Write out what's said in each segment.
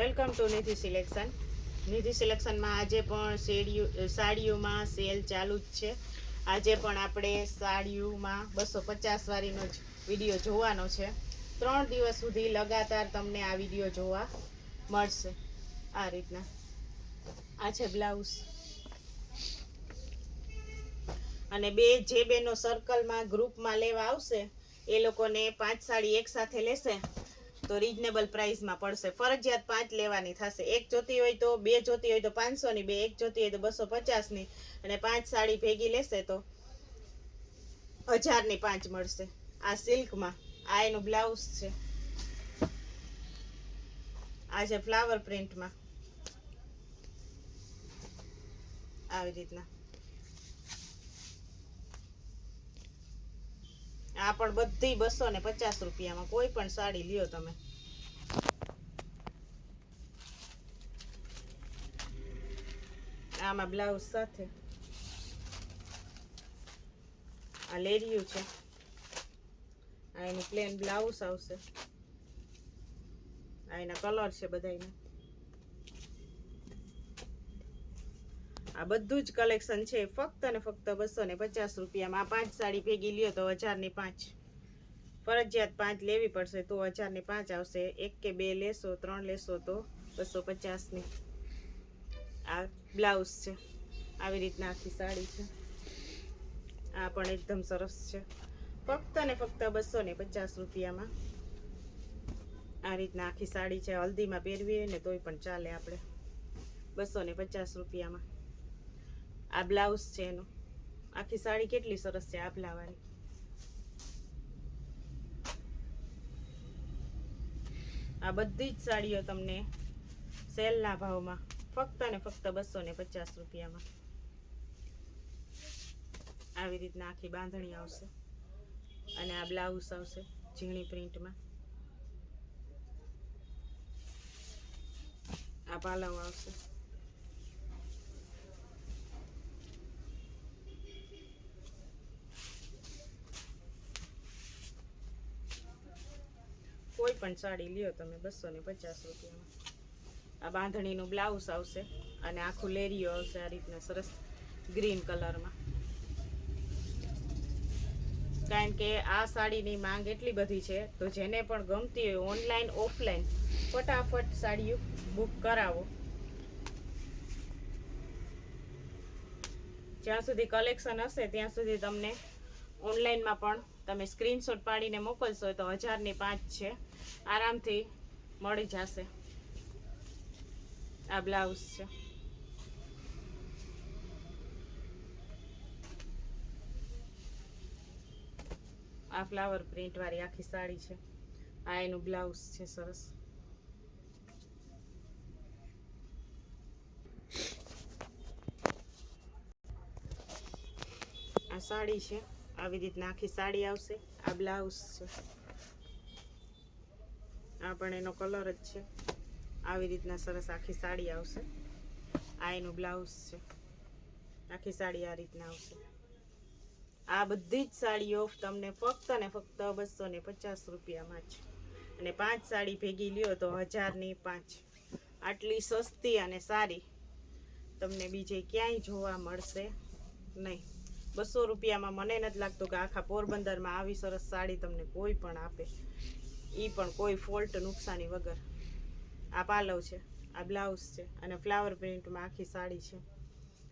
Welcome to Nidhi selection. Nidhi સિલેક્શનમાં આજે પણ શેડીઓ સાડીઓમાં cell ચાલુ જ છે. આજે પણ આપણે સાડીઓમાં બસો પચાસ વાળીનો જ વીડિયો જોવાનો છે. ત્રણ દિવસ સુધી લગાતાર તમને આ વીડિયો જોવા મળશે. આ રીતના. આ છે બ્લાઉઝ. અને બે જે બેનો સર્કલમાં ગ્રુપમાં લેવા આવશે, એ લોકોને પાંચ સાડી એક સાથે લેશે. તો રિઝનેબલ પ્રાઇસમાં પડશે. ફરજિયાત પાંચ લેવાની થશે. એક જોતી હોય તો બે જોતી હોય તો પાંચસોની બે એક જોતી હોય તો બસો પચાસની અને પાંચ સાડી ભેગી લેશે તો હજારની પાંચ મળશે. આ સિલ્કમાં. આ એનું બ્લાઉઝ છે. આ છે ફ્લાવર પ્રિન્ટમાં આવી રીતના. આ પણ બધી બસો ને પચાસ રૂપિયામાં. કોઈ પણ સાડી લ્યો તમે. આમાં બ્લાઉઝ સાથે. આ લેરિયું છે. આ એનું પ્લેન બ્લાઉઝ આવશે. આ એના કલર છે બધાયના. આ બધું જ કલેક્શન છે. ફક્ત ને ફક્ત બસો ને પચાસ રૂપિયામાં. આ પાંચ સાડી ભેગી લ્યો તો હજારની પાંચ. ફરજિયાત પાંચ લેવી પડશે તો હજારની પાંચ આવશે. એક કે બે લેશો, ત્રણ લેશો તો બસો પચાસની આ બ્લાઉઝ છે. આવી રીતના આખી સાડી છે. આ પણ એકદમ સરસ છે. ફક્ત ને ફક્ત બસો ને પચાસ રૂપિયામાં. આ રીતના આખી સાડી છે. હલ્દીમાં પહેરવી હોય ને તોય પણ ચાલે આપણે. બસો ને પચાસ રૂપિયામાં. આ બ્લાઉઝ છે એનું. આખી સાડી કેટલી સરસ છે આ આભલાવાળી આ બધી જ સાડીઓ તમને સેલના ભાવમાં ફક્ત ને ફક્ત બસો ને પચાસ રૂપિયામાં. આવી રીતના આખી બાંધણી આવશે અને આ બ્લાઉઝ આવશે ઝીણી પ્રિન્ટમાં. આ પાલવ આવશે. કોઈ પણ સાડી લ્યો તમે બસો ને પચાસ રૂપિયામાં. આ બાંધણીનું બ્લાઉઝ આવશે અને આખું લેરીઓ આવશે આ રીતના સરસ ગ્રીન કલરમાં. કારણ કે આ સાડીની માંગ એટલી બધી છે તો જેને પણ ગમતી હોય ઓનલાઈન, ઓફલાઈન, ફટાફટ સાડીઓ બુક કરાવો. જ્યાં સુધી કલેક્શન હશે ત્યાં સુધી તમને ઓનલાઈનમાં પણ તમે સ્ક્રીનશોટ પાડીને મોકલશો તો હજારની પાંચ છે. આરામથી મળી જશે. આ બ્લાઉઝ છે. આ ફ્લાવર પ્રિન્ટ વાળી આખી સાડી છે. આ એનું બ્લાઉઝ છે સરસ. આ સાડી છે. આવી રીતના આખી સાડી આવશે. આ બ્લાઉઝ છે. આ પણ એનો કલર જ છે. આવી રીતના સરસ આખી સાડી આવશે. આ એનું બ્લાઉઝ છે. આખી સાડી આ રીતના આવશે. આ બધી જ સાડીઓ તમને ફક્ત ને ફક્ત બસો ને પચાસ રૂપિયામાં જ. અને પાંચ સાડી ભેગી લ્યો તો હજારની પાંચ. આટલી સસ્તી અને સારી તમને બીજે ક્યાંય જોવા મળશે નહીં. બસો રૂપિયામાં મને નથી લાગતું કે આખા પોરબંદરમાં આવી સરસ સાડી તમને કોઈ પણ આપે. એ પણ કોઈ ફોલ્ટ નુકસાની વગર. આ પાલવ છે, આ બ્લાઉઝ છે અને ફ્લાવર પ્રિન્ટમાં આખી સાડી છે.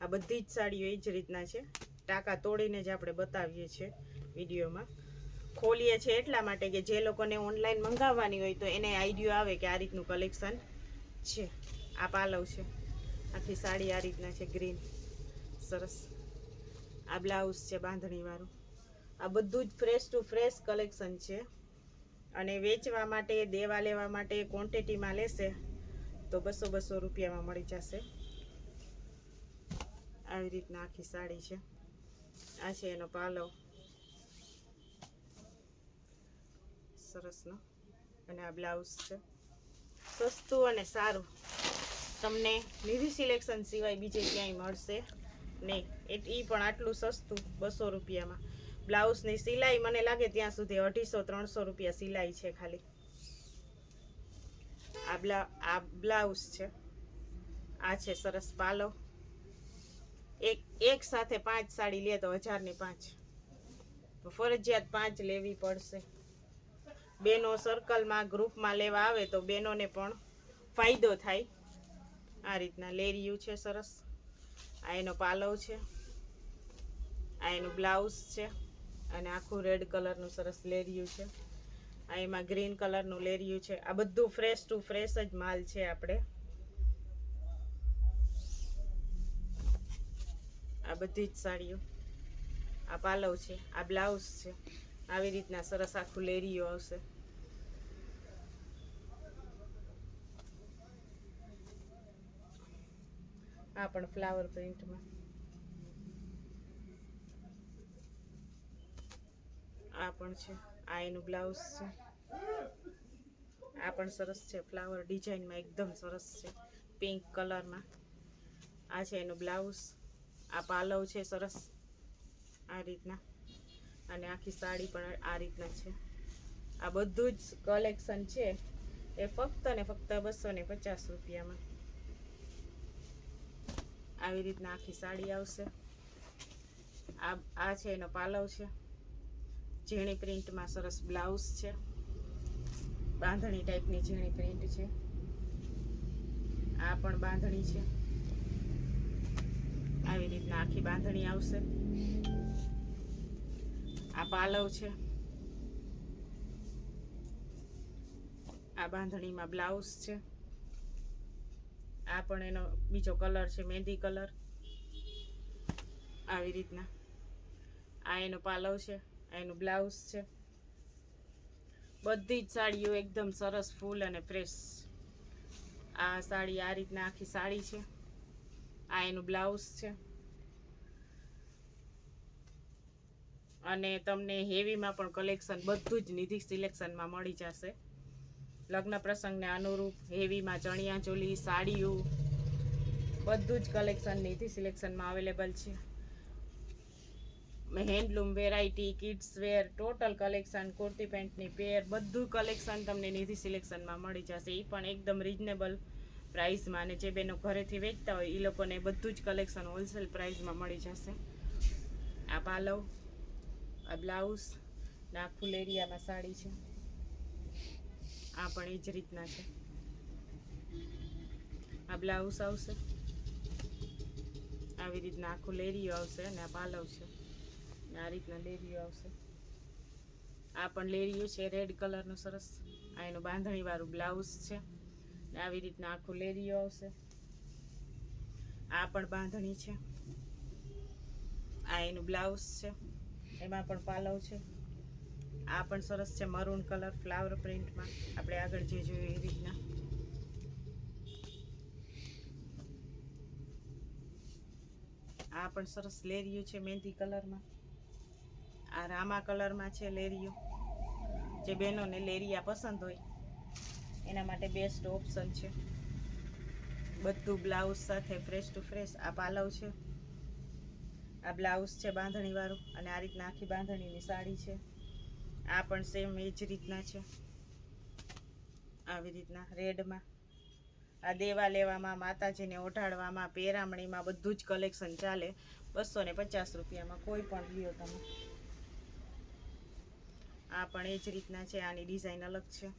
આ બધી જ સાડીઓ એ જ રીતના છે. ટાંકા તોડીને જ આપણે બતાવીએ છીએ વિડીયોમાં. ખોલીએ છીએ એટલા માટે કે જે લોકોને ઓનલાઈન મંગાવવાની હોય તો એને આઈડિયો આવે કે આ રીતનું કલેક્શન છે. આ પાલવ છે. આખી સાડી આ રીતના છે ગ્રીન સરસ. આ બ્લાઉઝ છે બાંધણીવાળું. આ બધું જ ફ્રેશ ટુ ફ્રેશ કલેક્શન છે. અને વેચવા માટે, દેવા લેવા માટે ક્વોન્ટિટીમાં લેશે, તો બસો બસો રૂપિયામાં મળી જશે. આવી રીતના આખી સાડી છે. આ છે એનો પાલવ. સરસનો અને આ બ્લાઉઝ છે. સસ્તું અને સારું. તમને નિધિ સિલેક્શન સિવાય બીજે ક્યાંય મળશે. નહીં, એ પણ આટલું સસ્તું બસો રૂપિયામાં. બ્લાઉઝની સિલાઈ મને લાગે ત્યાં સુધી અઢીસો, ત્રણસો રૂપિયા સિલાઈ છે ખાલી. આ બ્લા આ બ્લાઉઝ છે. આ છે સરસ પાલો. એક એક સાથે પાંચ સાડી લે તો હજારની પાંચ. તો ફરજિયાત પાંચ લેવી પડશે. બેનો સર્કલમાં ગ્રુપમાં લેવા આવે તો બેનોને પણ ફાયદો થાય. આ રીતના લેરિયું છે સરસ. આ એનો પાલવ છે. આ એનું બ્લાઉઝ છે. અને આખું રેડ કલરનું સરસ લેરિયું છે. આ એમાં ગ્રીન કલરનું લેરિયું છે. આ બધું ફ્રેશ ટુ ફ્રેશ જ માલ છે આપણે. આ બધી જ સાડીઓ. આ પાલવ છે. આ બ્લાઉઝ છે. આવી રીતના સરસ આખું લેરિયું આવશે. આ પણ ફ્લાવર પ્રિન્ટમાં આ પણ છે. આ એનું બ્લાઉઝ છે. આ પણ સરસ છે ફ્લાવર ડિઝાઇનમાં એકદમ સરસ છે. પિંક કલરમાં આ છે એનું બ્લાઉઝ આ પાલવ છે સરસ. આ રીતના. અને આખી સાડી પણ આ રીતના છે. આ બધું જ કલેક્શન છે. એ ફક્ત ને ફક્ત બસો ને પચાસ રૂપિયામાં. આવી રીતના આખી સાડી આવશે. આ આ છે એનો પાલવ છે. ઝીણી પ્રિન્ટમાં સરસ બ્લાઉઝ છે. બાંધણી ટાઈપની ઝીણી પ્રિન્ટ છે. આ પણ બાંધણી છે. આવી રીતના આખી બાંધણી આવશે. આ પાલવ છે. આ બાંધણીમાં બ્લાઉઝ છે. આ પણ એનો બીજો કલર છે, મહેંદી કલર. આવી રીતના. આ એનો પાલવ છે, આ એનું બ્લાઉઝ છે. બધી જ સાડીઓ એકદમ સરસ, ફૂલ અને ફ્રેશ. આ સાડી આ રીતના આખી સાડી છે. આ એનું બ્લાઉઝ છે. અને તમને હેવીમાં પણ કલેક્શન બધું જ નિધિ સિલેક્શનમાં મળી જશે. લગ્ન પ્રસંગને અનુરૂપ હેવીમાં ચણિયા ચોલી, સાડીઓ, બધું જ કલેક્શન નિધિ સિલેક્શનમાં અવેલેબલ છે. Handloom variety kids wear total collection kurti પેન્ટની pair બધું કલેક્શન તમને નિધિ સિલેક્શનમાં મળી જશે. એ પણ એકદમ રિઝનેબલ પ્રાઇસમાં અને જે બેનો ઘરેથી વેચતા હોય એ લોકોને બધું જ કલેક્શન હોલસેલ પ્રાઇસમાં મળી જશે. આ પાલવ, આ બ્લાઉઝ ને એરિયામાં સાડી છે. આ પણ એ જ રીતના છે. આ બ્લાઉઝ આવશે. આવી રીતના આખું લેરિયું આવશે અને આ છે. ને આ રીતના લેરિયું આવશે. આ પણ લેરિયું છે, રેડ કલરનું સરસ. આ એનું બાંધણીવાળું બ્લાઉઝ છે. આવી રીતના આખું લેરિયું આવશે. આ પણ બાંધણી છે. આ એનું બ્લાઉઝ છે. એમાં પણ પાલવ છે. આ પણ સરસ છે મરૂન કલર ફ્લાવર પ્રિન્ટમાં આપણે આગળ જે જોઈએ એ રીતના. આ પણ સરસ લેરિયું છે મહેંદી કલરમાં. આ રામા કલરમાં છે લેરિયું. જે બહેનોને લેરિયા પસંદ હોય, એના માટે બેસ્ટ ઓપ્શન છે. બધું બ્લાઉઝ સાથે ફ્રેશ ટુ ફ્રેશ આ પાલવ છે. આ બ્લાઉઝ છે બાંધણીવાળું અને આ રીતના આખી બાંધણીની સાડી છે. આ પણ સેમ એ જ રીતના છે. આવી રીતના, રેડમાં. આ દેવા લેવામાં, માતાજીને ઓઢાડવામાં, પેરામણીમાં બધું જ કલેક્શન ચાલે. બસો ને પચાસ રૂપિયામાં કોઈ પણ લ્યો તમે. આ પણ એ જ રીતના છે, આની ડિઝાઇન અલગ છે.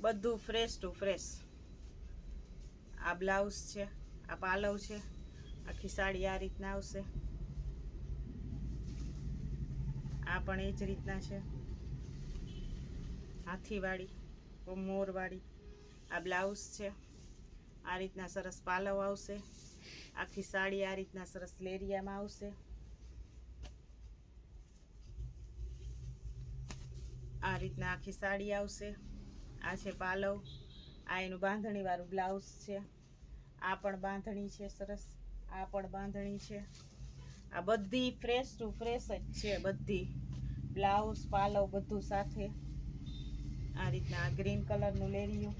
બધું ફ્રેશ ટુ ફ્રેશ આ બ્લાઉઝ છે, આ પાલવ છે, આખી સાડી આ રીતના આવશે. આ પણ એ જ રીતના છે. હાથીવાળી મોરવાળી આ બ્લાઉઝ છે. આ રીતના સરસ પાલવ આવશે. આખી સાડી આ રીતના સરસ લેરિયામાં આવશે. આ રીતના આખી સાડી આવશે. આ છે પાલવ. આ એનું બાંધણીવાળું બ્લાઉઝ છે. આ પણ બાંધણી છે સરસ. આ પણ બાંધણી છે. આ બધી ફ્રેશ ટુ ફ્રેશ જ છે બધી. બ્લાઉઝ, પાલવ બધું સાથે. આ રીતના ગ્રીન કલરનું લેરિયું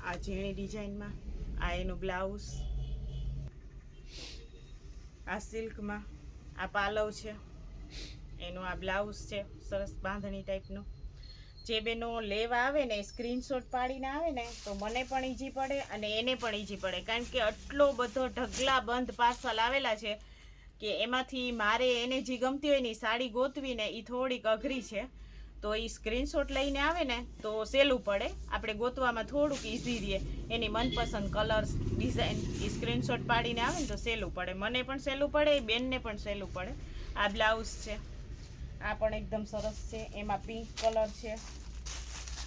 આ ઝીણી ડિઝાઇનમાં, આ એનું બ્લાઉઝ. આ સિલ્કમાં, આ પાલવ છે. એનું આ બ્લાઉઝ છે, સરસ બાંધણી ટાઈપનું. જે બેનો લેવા આવે ને, સ્ક્રીનશોટ પાડીને આવે ને, તો મને પણ ઈજી પડે અને એને પણ ઈજી પડે. કારણ કે આટલો બધો ઢગલા બંધ પાર્સલ આવેલા છે કે એમાંથી મારે એને જે ગમતી હોય ને સાડી ગોતવીને એ થોડીક અઘરી છે, તો એ સ્ક્રીનશોટ લઈને આવે ને, તો સહેલું પડે. આપણે ગોતવામાં થોડુંક ઇઝી રહે. એની મનપસંદ કલર્સ ડિઝાઇન એ સ્ક્રીનશોટ પાડીને આવે ને તો સહેલું પડે. મને પણ સહેલું પડે એ બેનને પણ સહેલું પડે. આ બ્લાઉઝ છે. આ પણ એકદમ સરસ છે. એમાં પિંક કલર છે.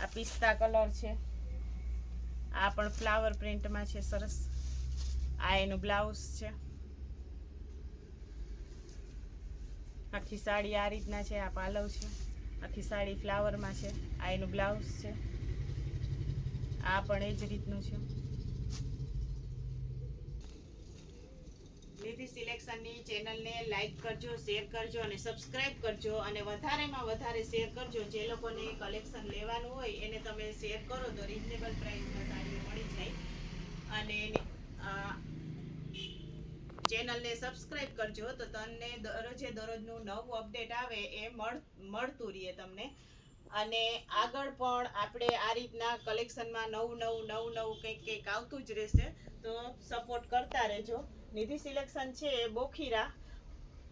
આ પિસ્તા કલર છે. આ પણ ફ્લાવર પ્રિન્ટમાં છે સરસ. આ એનું બ્લાઉઝ છે. આખી સાડી આ રીતના છે, આ પાલવ છે, આખી સાડી ફ્લાવરમાં છે, આ એનું બ્લાઉઝ છે. આ પણ એ જ રીતનું છે. નિધિ સિલેક્શનની ચેનલને લાઈક કરજો, શેર કરજો અને સબસ્ક્રાઇબ કરજો અને વધારેમાં વધારે શેર કરજો. જે લોકોને કલેક્શન લેવાનું હોય એને તમે શેર કરો તો રિઝનેબલ પ્રાઇસમાં સાડીઓ મળી જાય. અને ચેનલને સબસ્ક્રાઇબ કરજો તો તમને દરરોજે દરરોજનું નવું અપડેટ આવે એ મળ, મળતું રહે તમને. અને આગળ પણ આપણે આ રીતના કલેક્શનમાં નવું નવું નવું નવું કંઈક કંઈક આવતું જ રહેશે, તો સપોર્ટ કરતા રહેજો. નિધિ સિલેક્શન છે એ બોખીરા.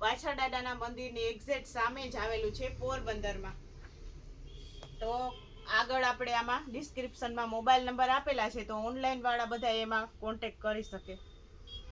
પાછા દાદાના મંદિરની એક્ઝેક્ટ સામે જ આવેલું છે પોરબંદરમાં. તો આગળ આપણે આમાં ડિસ્ક્રિપ્શનમાં મોબાઈલ નંબર આપેલા છે તો ઓનલાઈનવાળા બધા એમાં કોન્ટેક્ટ કરી શકે.